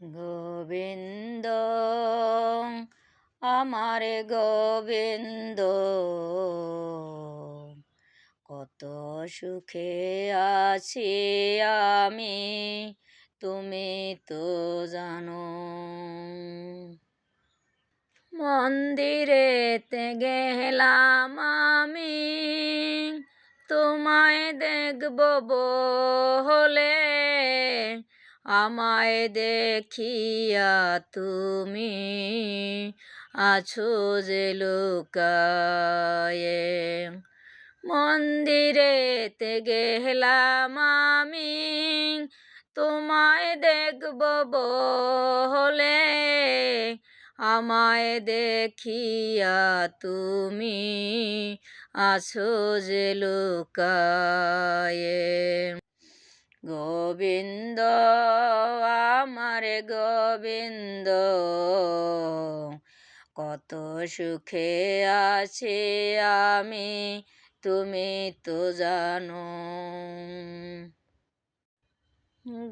গোবিন্দ, আমার গোবিন্দ, কত সুখে আছি আমি, তুমি তো জানো। মন্দিরেতে গেলাম আমি, তোমায় দেখব বলে আমায় দেখিয়া তুমি আছো যে লুকায়ে। মন্দিরেতে গেলাম আমি, তোমায় দেখব বলে আমায় দেখিয়া তুমি আছো যে লুকায়ে। গোবিন্দ আমার গোবিন্দ, কত সুখে আছে আমি, তুমি তো জানো।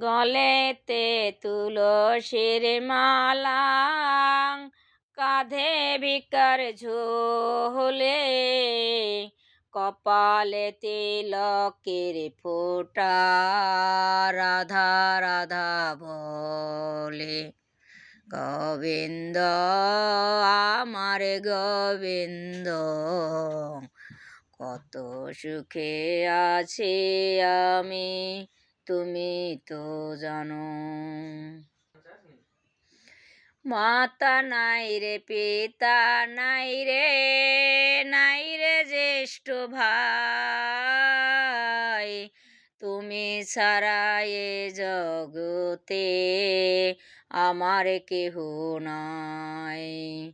গলেতে তুলসীর মালা, কাঁধে বিকার ঝোলে কপালে তিলকের ফোটা, রাধা রাধা বলে, গোবিন্দ, আমার গোবিন্দ, কত সুখে আছি আমি, তুমি তো জানো। মাতা নাই রে, পিতা নাই রে নাই রে জ্যেষ্ঠ ভাই। তুমি এ জগতে আমার কেহ নাই।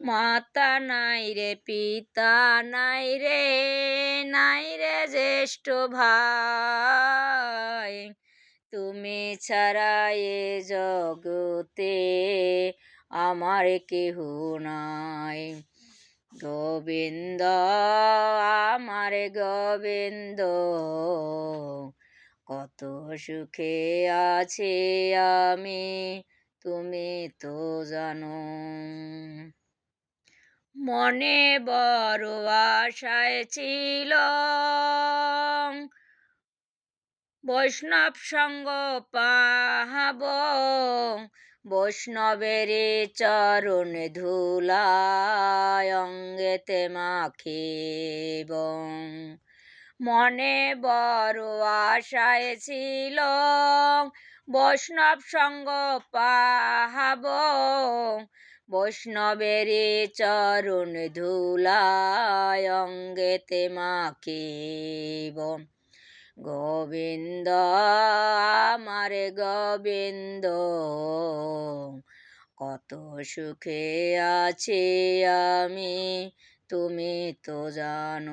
মাতা নাই রে, পিতা নাই রে নাই রে জ্যেষ্ঠ ভাই। তুমি ছাড়া এ জগতে আমার কেহ নাই। গোবিন্দ, আমার গোবিন্দ, কত সুখে আছে আমি, তুমি তো জানো। মনে বড় আশায় ছিল বৈষ্ণব সঙ্গ পাহাব, বৈষ্ণবের চরণ ধুলায় অঙ্গেতে মাখিব। মনে বড় আশায় ছিল বৈষ্ণব সঙ্গ পাহাব, বৈষ্ণবের চরণ ধুলায় অঙ্গেতে মাখিব। গোবিন্দ আমার গোবিন্দ কত সুখে আছি আমি তুমি তো জানো।